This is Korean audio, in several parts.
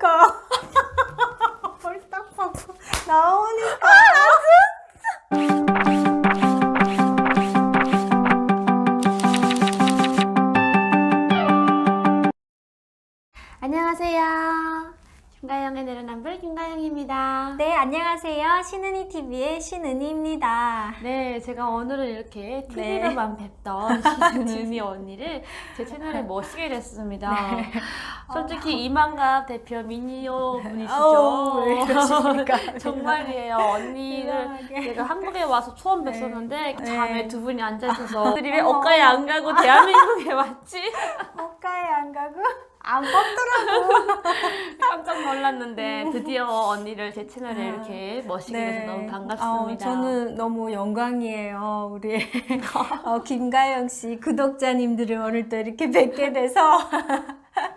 나오니까. 뭘딱 봐도 나오니까. 안녕하세요. 김가영의 내려남불 김가영입니다. 네, 안녕하세요. 신은이 TV의 신은이입니다. 네, 제가 오늘은 이렇게 네. TV로만 뵙던 신은미 언니를 제 채널에 모시게 됐습니다. 네. 솔직히 이만갑 대표 미니오 아우, 분이시죠? 왜 이러십니까? 정말이에요. 언니를. 제가 한국에 와서 처음 네. 뵀었는데 네. 밤에 두 분이 앉아있어서 들이 왜 어머. 억가에 안 가고 대한민국에 왔지? 옷가에 안 가고 안 뽑더라고. 깜짝 놀랐는데 드디어 언니를 제 채널에 아, 이렇게 모시게 돼서 너무 반갑습니다. 어, 저는 너무 영광이에요. 우리 어, 김가영 씨 구독자님들을 오늘 또 이렇게 뵙게 돼서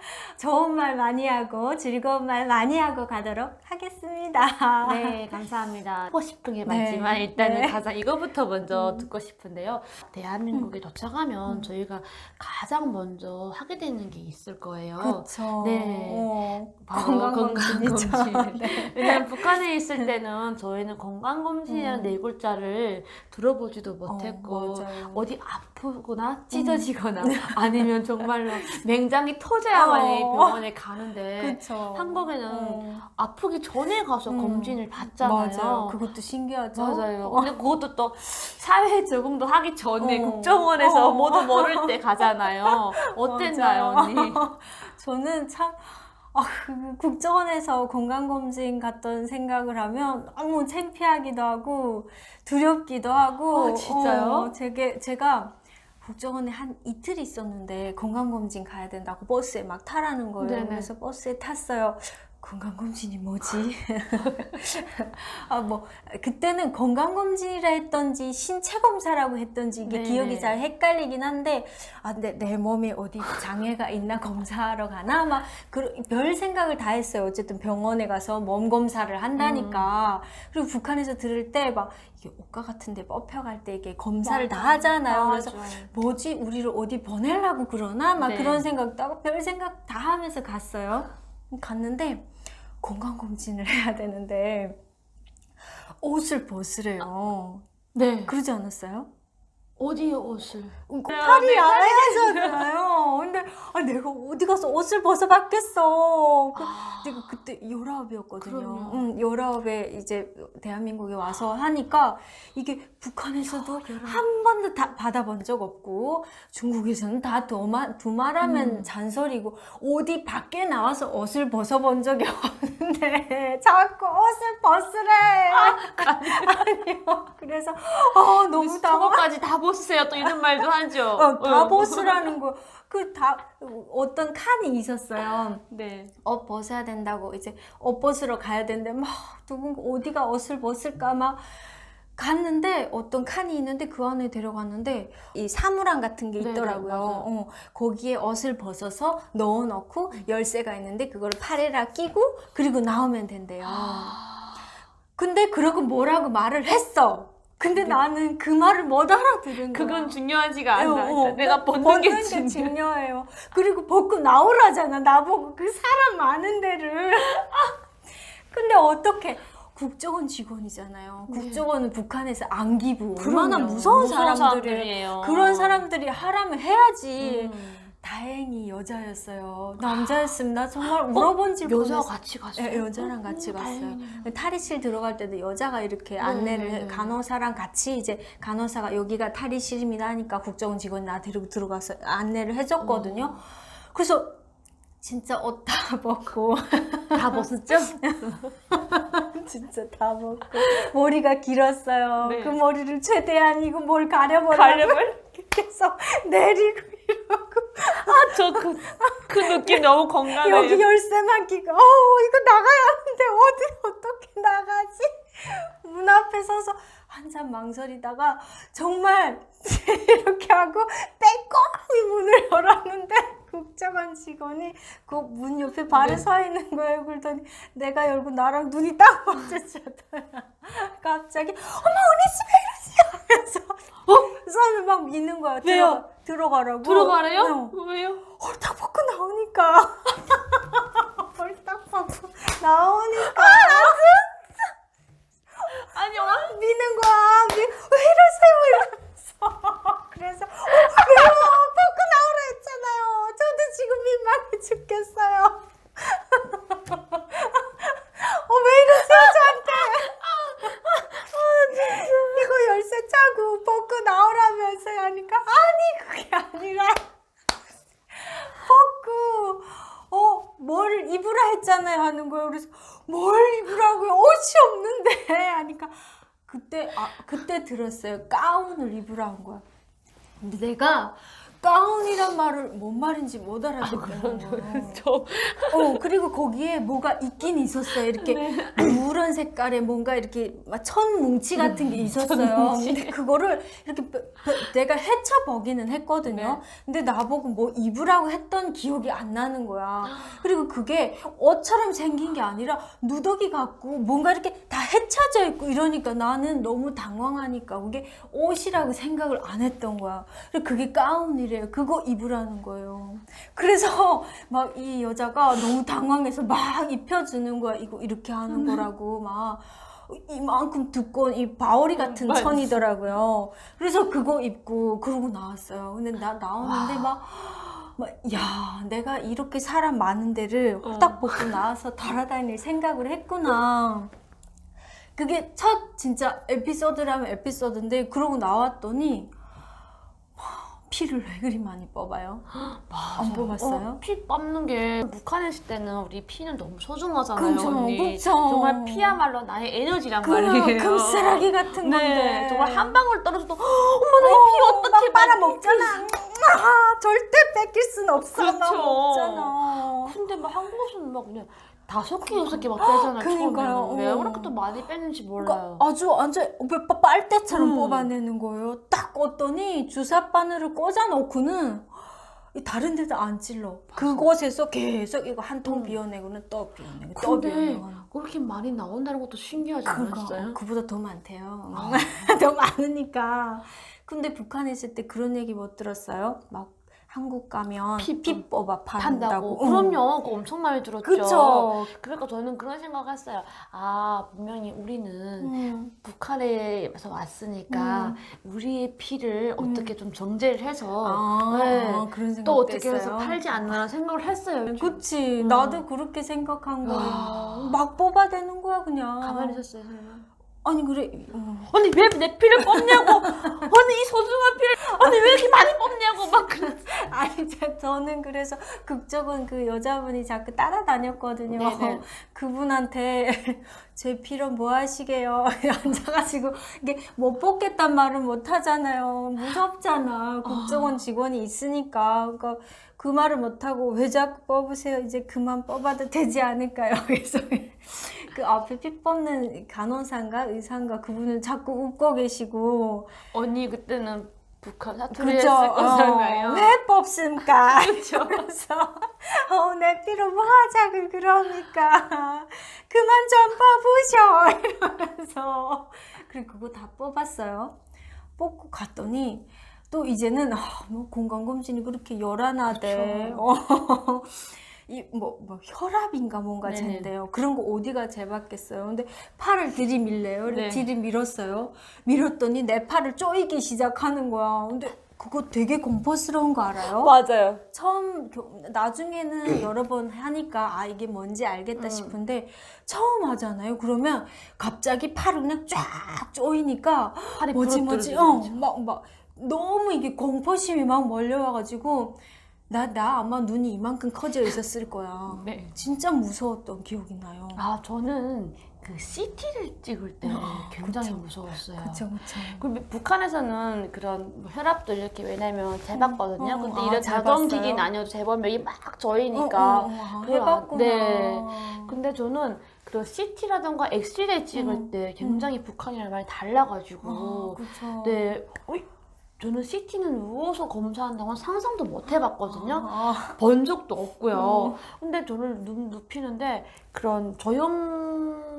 좋은 말 많이 하고 즐거운 말 많이 하고 가도록 하겠습니다. 네, 감사합니다. 하고 싶은 게 네. 많지만 일단은 네. 가장 이거부터 먼저 듣고 싶은데요. 대한민국에 도착하면 저희가 가장 먼저 하게 되는 게 있을 거예요. 그렇죠. 네. 어, 건강검진이죠. 건강검진. 네. 왜냐면 북한에 있을 때는 저희는 건강검진이라는 음. 네 글자를 들어보지도 못했고 어. 어디 아프거나 찢어지거나 아니면 정말로 맹장이 터져야만 이 어. 병원에 가는데 그쵸. 한국에는 어. 아프기 전에 가서 음. 검진을 받잖아요. 맞아요. 그것도 신기하죠. 맞아요. 어. 근데 그것도 또 사회 적응도 하기 전에 어. 국정원에서 어. 모두 모를 때 가잖아요. 어땠나요. 언니? 저는 참 아, 그 국정원에서 건강검진 갔던 생각을 하면 너무 창피하기도 하고 두렵기도 하고 아, 진짜요? 어, 제게, 제가 국정원에 한 이틀 있었는데 건강검진 가야 된다고 버스에 막 타라는 거예요. 네네. 그래서 버스에 탔어요. 건강검진이 뭐지? 아, 뭐, 그때는 건강검진이라 했던지 신체검사라고 했던지 이게 네네. 기억이 잘 헷갈리긴 한데, 아, 근데 내 몸에 어디 장애가 있나 검사하러 가나? 막, 그, 별 생각을 다 했어요. 어쨌든 병원에 가서 몸 검사를 한다니까. 그리고 북한에서 들을 때 막, 이게 옷가 같은데 뽑혀갈 때 이게 검사를 다 하잖아요. 그래서. 뭐지? 우리를 어디 보내려고 그러나? 막 네. 그런 생각도 하고 별 생각 다 하면서 갔어요. 갔는데 건강검진을 해야 되는데 옷을 벗으래요. 네. 그러지 않았어요? 어디에 옷을? 팔이 네, 야해잖아요. 근데 아, 내가 어디 가서 옷을 벗어봤겠어. 그, 아, 내가 그때 열아홉이었거든요. 그럼요. 응, 열아홉에 이제 대한민국에 와서 하니까 이게 북한에서도 한 번도 다 받아본 적 없고 중국에서는 다 두말, 두말하면 음. 잔소리고 어디 밖에 나와서 옷을 벗어본 적이 없는데 자꾸 옷을 벗으래. 아 니요. 그래서 어, 너무 당황. 저거까지 다 벗 으세요. 또 이런 말도 하죠. 어, 다 응. 벗으라는 거. 그 다 어떤 칸이 있었어요. 네. 옷 벗어야 된다고 이제 옷 벗으러 가야 되는데 막 누군가 어디가 옷을 벗을까 막 갔는데 어떤 칸이 있는데 그 안에 데려갔는데 이 사물함 같은 게 네네, 있더라고요. 맞아요. 어, 거기에 옷을 벗어서 넣어놓고 열쇠가 있는데 그걸 팔에다 끼고 그리고 나오면 된대요. 아. 근데 그러고 뭐라고 말을 했어. 근데 나는 그 말을 못 알아들은 거야. 그건 중요하지가 않아. 어, 어. 내가 벗는 게 중요해. 중요해요. 그리고 벗고 나오라잖아. 나보고 그 사람 많은 데를. 근데 어떻게? 국정원 직원이잖아요. 네. 국정원은 북한에서 안 기부. 얼마나. 무서운, 사람들이 사람들이에요. 그런 사람들이 하라면 해야지. 음. 다행히 여자였어요. 남자였으면 나 정말 울어본 줄 여자. 같이 갔어요. 예, 여자랑 같이 음, 갔어요. 다행이네요. 탈의실 들어갈 때도 여자가 이렇게 안내를 네. 간호사랑 같이 이제 간호사가 여기가 탈의실입니다 하니까 국정원 직원이 나 데리고 들어가서 안내를 해줬거든요. 어. 그래서 진짜 옷 다 벗고 다 벗었죠? 진짜 다 벗고 머리가 길었어요. 네. 그 머리를 최대한 이거 뭘 가려버려 가려 볼? 계속 내리고 이러고 아, 저 그, 그 느낌 너무 건강해요. 여기 열쇠만 끼고 어우 이거 나가야 하는데 어디 어떻게 나가지? 문 앞에 서서 한참 망설이다가 정말 이렇게 하고 빼꼼히 문을 열었는데 국정원 직원이 그 문 옆에 발에 네. 서 있는 거예요. 그러더니 내가 열고 나랑 눈이 딱 마주쳤더라. 갑자기 어머 언니 집에 이러지 하면서 어? 손을 막 미는 거야. 왜요? 들어가, 들어가라고. 들어가래요? 어. 왜요? 헐딱 벗고 나오니까 헐딱 벗고 있잖아요. 어, 왜 이러세요, 저한테? 이거 열쇠 차고 벗고 나오라면서 하니까, 아니, 그게 아니라, 벗고, 어, 뭘 입으라 했잖아요, 하는 거예요. 그래서, 뭘 입으라고요? 옷이 없는데. 하니까, 그때, 아, 그때 들었어요. 가운을 입으라 한 거야. 근데 내가, 가운이란 말을 뭔 말인지 못 알아듣는 거예요. 저 어, 그리고 거기에 뭐가 있긴 있었어요. 이렇게 누런 색깔의 뭔가 이렇게 막 천 뭉치 같은 게 있었어요. 뭉치. 근데 그거를 이렇게 벼- 벼- 내가 헤쳐보기는 했거든요. 네. 근데 나보고 뭐 입으라고 했던 기억이 안 나는 거야. 그리고 그게 옷처럼 생긴 게 아니라 누더기 같고 뭔가 이렇게 다 헤쳐져 있고 이러니까 나는 너무 당황하니까 그게 옷이라고 생각을 안 했던 거야. 그리고 그게 가운이래 요. 그거 입으라는 거예요. 그래서 막 이 여자가 너무 당황해서 막 입혀주는 거야. 이거 이렇게 하는 거라고 막. 이만큼 두꺼운 이 바오리 같은 맞아. 천이더라고요. 그래서 그거 입고 그러고 나왔어요. 근데 나 나오는데 막, 막, 야, 내가 이렇게 사람 많은 데를 어. 후딱 벗고 나와서 돌아다닐 생각을 했구나. 그게 첫 진짜 에피소드라면 에피소드인데 그러고 나왔더니 피를 왜 그리 많이 뽑아요? 안 뽑았어요? 어, 피 뽑는 게 북한에 있을 때는 우리 피는 너무 소중하잖아요, 그쵸, 언니. 그쵸. 정말 피야말로 나의 에너지란 그 말이에요. 금쓰라기 같은 건데. 네, 정말 한 방울 떨어져도 어머 나의 피 어떻게 막 빨아먹잖아. 아, 절대 뺏길 순 없어. 나 그쵸. 먹잖아. 근데 막 한국에서는 막 그냥 다섯 개 여섯 개막 빼잖아요. 그러니까요. 처음에는 왜 어. 그렇게 또 많이 빼는지 몰라요. 그러니까 아주 완전 빨대처럼 음. 뽑아내는 거예요. 딱 껐더니 주사 바늘을 꽂아놓고는 이 다른 데도 안 찔러. 그곳에서 계속 이거 한 통 음. 비워내고는 또 비워내고 또 근데 비워내고. 그렇게 많이 나온다는 것도 신기하지 않았어요? 그거 그보다 더 많대요. 아. 더 많으니까. 근데 북한에 있을 때 그런 얘기 못 들었어요? 막 한국 가면 피 피, 뽑아 판다고. 그럼요. 그거 엄청 많이 들었죠. 그쵸. 그러니까 저는 그런 생각을 했어요. 아, 분명히 우리는 음. 북한에서 왔으니까 우리의 피를 음. 어떻게 좀 정제를 해서 아, 네. 그런 생각 또 어떻게 해서 팔지 않나 생각을 했어요. 그치. 음. 나도 그렇게 생각한 거예요. 아. 막 뽑아대는 거야, 그냥. 가만히 있었어요, 설마. 아니, 그래. 음. 언니 왜 내 피를 뽑냐고! 언니 이 소중한 피를 언니 왜 이렇게 많이 뽑냐고 막 그랬 아니, 저, 저는 그래서 극적은 그 여자분이 자꾸 따라다녔거든요. 네네. 그분한테 제 필요 뭐 하시게요? 앉아가지고 이게 못 뽑겠단 말은 못 하잖아요. 무섭잖아. 국정원 직원이 있으니까. 그러니까 그 말을 못 하고 왜 자꾸 뽑으세요? 이제 그만 뽑아도 되지 않을까요? 그래서 그 앞에 피 뽑는 간호사인가 의사인가 그분은 자꾸 웃고 계시고 언니 그때는 북한 사투리 그죠? 했을 거잖아요. 어, 왜 뽑습니까? 그쵸. 그래서 어, 내 피로 뭐 하자고 그러니까 그만 좀 뽑으셔 이러면서 그리고 그거 다 뽑았어요. 뽑고 갔더니 또 이제는 아, 뭐 건강검진이 그렇게 열하나대. 어. 이뭐 뭐 혈압인가 뭔가. 잰대요. 그런 거 어디가 재봤겠어요. 근데 팔을 들이밀래요. 네. 들이밀었어요. 밀었더니 내 팔을 쪼이기 시작하는 거야. 근데 그거 되게 공포스러운 거 알아요? 맞아요. 처음 교- 나중에는 여러 번 하니까 아 이게 뭔지 알겠다 음. 싶은데 처음 하잖아요. 그러면 갑자기 팔이 그냥 쫙 쪼이니까 팔이 뭐지 뭐지 부러뜨려지죠. 어막 막 너무 이게 공포심이 막 몰려와가지고 나 나 아마 눈이 이만큼 커져 있었을 거야. 네. 진짜 무서웠던 기억이 나요. 아 저는 그 CT를 찍을 때 아, 굉장히 그쵸. 무서웠어요. 그쵸 그쵸. 그리고 북한에서는 그런 뭐 혈압도 이렇게 왜냐면 재봤거든요. 어, 근데 아, 이런 잘 자정기기는 봤어요? 아니어도 재보면 이게 막 저이니까. 어, 어, 어, 아, 그걸 안- 해봤구나. 네. 근데 저는 그런 CT라던가 엑스레이 찍을 음. 때 굉장히 북한이랑 많이 달라가지고. 아, 그쵸. 네. 어이, 저는 CT는 누워서 검사한다고는 상상도 못 해봤거든요. 아, 본 적도 없고요. 어. 근데 저를 눈 눕히는데 그런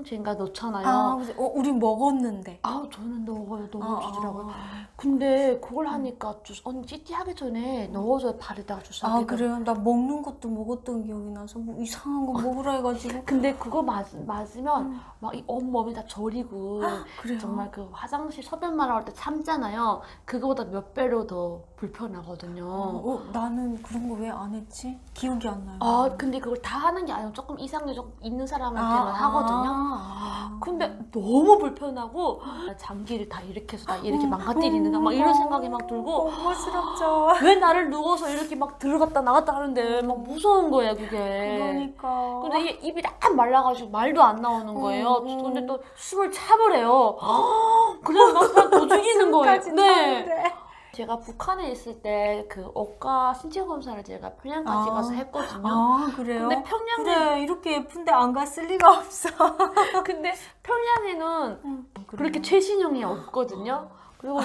포항제인가 넣잖아요. 아. 어, 우리 먹었는데. 아우 저는 넣어요 너무 아, 주더라고요. 아, 근데 그걸 하니까 주, 언니 찌찌 하기 전에 넣어줘요 발에다가 주사. 아, 그래요? 나 먹는 것도 먹었던 기억이 나서 뭐 이상한 거 먹으라 해가지고. 근데 그거 맞, 맞으면 음. 막이 온몸이 다 저리고 그래요? 정말 그 화장실 소변 마려울 때 참잖아요. 그거보다 몇 배로 더 불편하거든요. 어, 나는 그런 거 왜 안 했지? 기억이 안 나요. 아 근데 그걸 다 하는 게 아니고 조금 이상이 좀 있는 사람한테는 하거든요. 아, 근데 너무 불편하고 장기를 다 이렇게 해서 나 이렇게 망가뜨리는가 막 이런 생각이 막 들고 공부스럽죠. 왜 나를 누워서 이렇게 막 들어갔다 나갔다 하는데 막 무서운 거예요 그게. 그러니까. 근데 이게 입이 다 말라가지고 말도 안 나오는 거예요. 음, 음. 근데 또 숨을 참으래요. 그래서 막더 죽이는 거예요. 숨까지 네. 제가 북한에 있을 때 그 억가 신체 검사를 제가 평양까지 아. 가서 했거든요. 아, 그래요? 근데 평양에 그래, 이렇게 예쁜데 안 갔을 리가 없어. 근데 평양에는 음, 그렇게 최신형이 없거든요. 그리고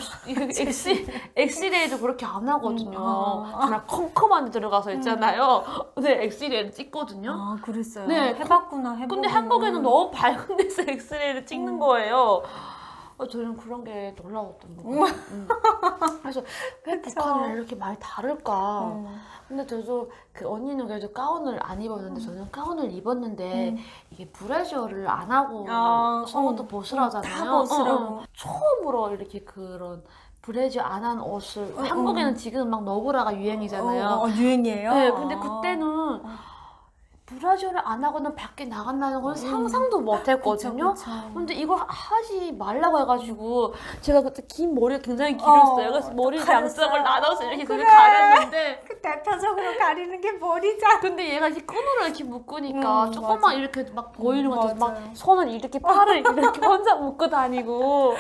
엑스, 엑스레이도 그렇게 안 하거든요. 음, 아. 정말 컴컴한 데 들어가서 있잖아요. 근데 엑스레이를 찍거든요. 아, 그랬어요? 네, 해봤구나, 해봤구나. 근데 한국에는 너무 밝은 데서 엑스레이를 찍는 음. 거예요. 어, 저는 그런 게 놀라웠던 거예요. 음. 그래서 왜 그쵸. 북한이랑 이렇게 많이 다를까? 음. 근데 저도 그 언니는 그래도 가운을 안 입었는데 저는 가운을 입었는데 음. 이게 브래셔를 안 하고 아, 속옷도 어, 보슬하잖아요. 다 보슬하고. 어, 어. 처음으로 이렇게 그런 브래셔 안한 옷을 어, 한국에는 지금 막 너브라가 유행이잖아요. 어, 어, 유행이에요? 네, 근데 아. 그때는 브라지를 안 하고는 밖에 나간다는 건 음. 상상도 못 했거든요. 그쵸, 그쵸. 근데 이걸 하지 말라고 해가지고 제가 그때 긴 머리가 굉장히 길었어요. 어, 그래서 머리. 양쪽을 나눠서 이렇게 그래. 그래. 가렸는데 그 대표적으로 가리는 게 머리잖아. 근데 얘가 이렇게 끈으로 이렇게 묶으니까 음, 조금만 맞아. 이렇게 막 보이는 음, 것 같아서 막 맞아요. 손을 이렇게 팔을 이렇게 혼자 묶고 다니고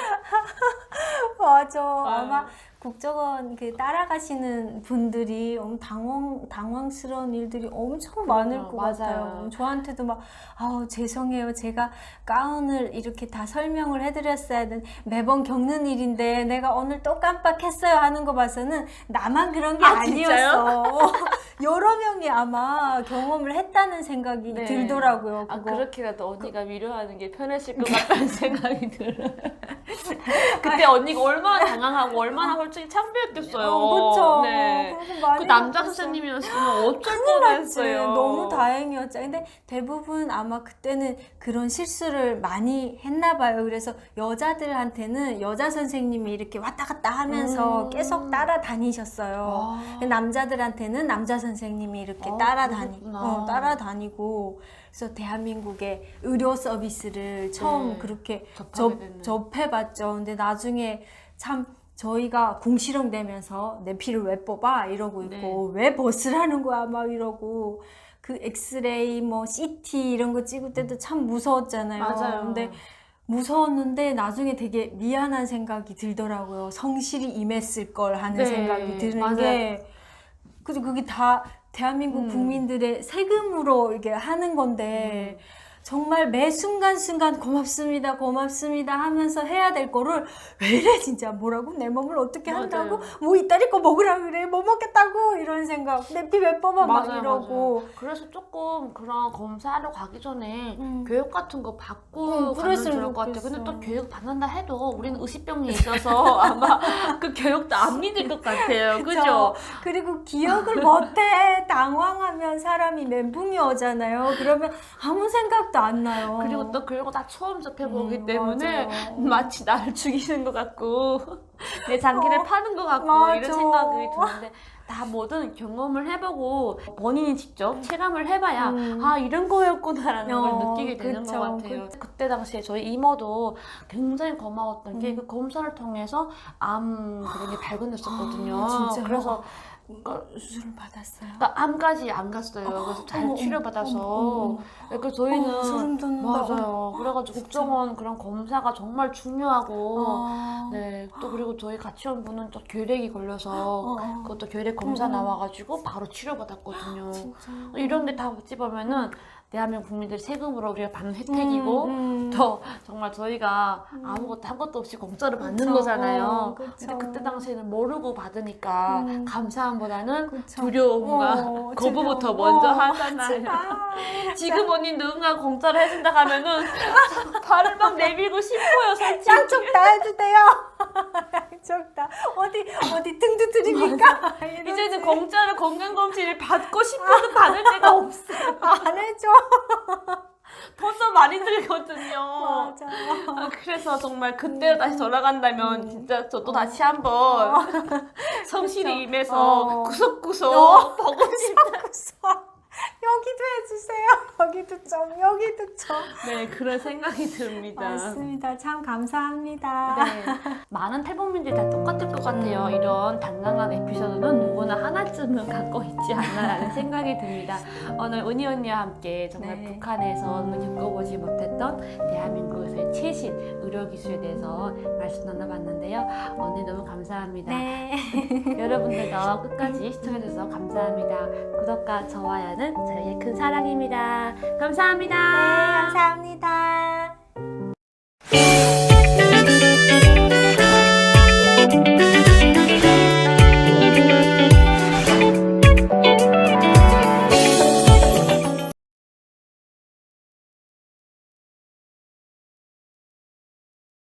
맞아. 네. 아마 국정원 그 따라가시는 분들이 엄 당황 당황스러운 일들이 엄청 많을 것 맞아요. 같아요. 저한테도 막 아우 죄송해요. 제가 가운을 이렇게 다 설명을 해드렸어야 된 매번 겪는 일인데 내가 오늘 또 깜빡했어요 하는 거 봐서는 나만 그런 게 아, 아, 니었 진짜요? 어 여러 명이 아마 경험을 했다는 생각이 네. 들더라고요. 아 그거. 그렇게라도 언니가 위로하는 게 편하실 것 같다는 생각이 들어요. 그때 언니가 얼마나 당황하고 얼마나 솔직히 창피했겠어요. 어, 그쵸. 네. 많이 그 남자. 선생님이었으면 어쩔 큰일 났지. 뻔했어요. 너무 다행이었죠. 근데 대부분 아마 그때는 그런 실수를 많이 했나 봐요. 그래서 여자들한테는 여자 선생님이 이렇게 왔다 갔다 하면서 음. 계속 따라다니셨어요. 아. 근데 남자들한테는 남자 선생님이 이렇게 아, 따라다니. 어, 따라다니고 그래서 대한민국의 의료 서비스를 처음 네. 그렇게 접하게 접, 됐네. 접해봤죠. 근데 나중에 참 저희가 공시령 되면서 내 피를 왜 뽑아 이러고 네. 있고 왜 버스라는 거야 막 이러고 그 엑스레이 뭐 CT 이런 거 찍을 때도 참 무서웠잖아요. 맞아요. 근데 무서웠는데 나중에 되게 미안한 생각이 들더라고요. 성실히 임했을 걸 하는 네, 생각이 드는 맞아요. 게 그리고 그게 다 대한민국 음. 국민들의 세금으로 이게 하는 건데 정말 매 순간순간 고맙습니다, 고맙습니다 하면서 해야 될 거를 왜 이래 진짜 뭐라고 내 몸을 어떻게 맞아요. 한다고 뭐 이따리 거 먹으라 그래 뭐 먹겠다고 이런 생각 내 피 왜 뽑아 막 이러고 맞아요. 그래서 조금 그런 검사하러 가기 전에 음. 교육 같은 거 받고 음, 가면 좋을 것 같아요. 근데 또. 교육 받는다 해도 우리는 의식병이 있어서 아마 그 교육도 안 믿을 것 같아요. 그죠? 그리고 기억을 못해 당황하면 사람이 멘붕이 오잖아요. 그러면 아무 생각도 안 나요. 그리고 또 그런 거 다 처음 접해보기 음, 때문에 맞아요. 마치 나를 죽이는 것 같고 내 장기를 어, 파는 것 같고 맞아. 이런 생각이 드는데 다 뭐든 경험을 해보고 본인이 직접 체감을 해봐야 음. 아 이런 거였구나라는 어, 걸 느끼게 되는 그쵸. 것 같아요. 그, 때 당시에 저희 이모도 굉장히 고마웠던 게 음. 그 검사를 통해서 암 그런 게 발견됐었거든요. 아? 그래서 그러니까 수술을 받았어요. 그러니까 암까지 안 갔어요. 그래서 잘 어머, 치료받아서 어머, 어머, 어머. 그러니까 저희는 어, 소름 돋는다. 맞아요. 그래가지고 국정원 그런 검사가 정말 중요하고 아. 네또 그리고 저희 같이 온 분은 또 결핵이 걸려서 어, 어. 그것도 결핵 검사 음, 음. 나와가지고 바로 치료받았거든요. 진짜. 이런데 다 어찌 보면은 대한민국 국민들 세금으로 우리가 받는 혜택이고 음, 음. 또 정말 저희가 아무것도 한 것도 없이 공짜로 받는 그쵸. 거잖아요. 어, 그쵸. 근데 그때 당시에는 모르고 받으니까 음. 감사한 자신감보다는 그쵸. 두려움과 어, 거부부터. 먼저 어, 하잖아요. 지금 언니 누군가 공짜로 해준다 하면은 발을 막 내밀고 싶어요, 솔직히. 양쪽 다 해주세요. 양쪽 다 어디 어디 등 두드립니까? 이제는 공짜로 건강검진을 받고 싶어도 받을 데가 없어. 안 해줘. 벌써 많이 들거든요. 맞아. 아, 그래서 정말 그때로 다시 돌아간다면 진짜 저도 다시 한번 성실히 임해서 어. 구석구석 어. 보고 싶다. 여기도 해주세요. 여기도 좀 여기도 좀. 네, 그런 생각이 듭니다. 맞습니다. 참 감사합니다. 네. 많은 탈북민들이 다 똑같을 것 같아요. 이런 당당한 에피소드는 누구나 하나쯤은 갖고 있지 않나라는 생각이 듭니다. 오늘 은희 언니와 함께 정말 네. 북한에서는 겪어보지 못했던 대한민국에서의 최신 의료 기술에 대해서 말씀 나눠봤는데요. 언니 너무 감사합니다. 네. 여러분들도 끝까지 시청해주셔서 감사합니다. 구독과 좋아요는 저희의 큰 사랑입니다. 감사합니다. 네, 감사합니다.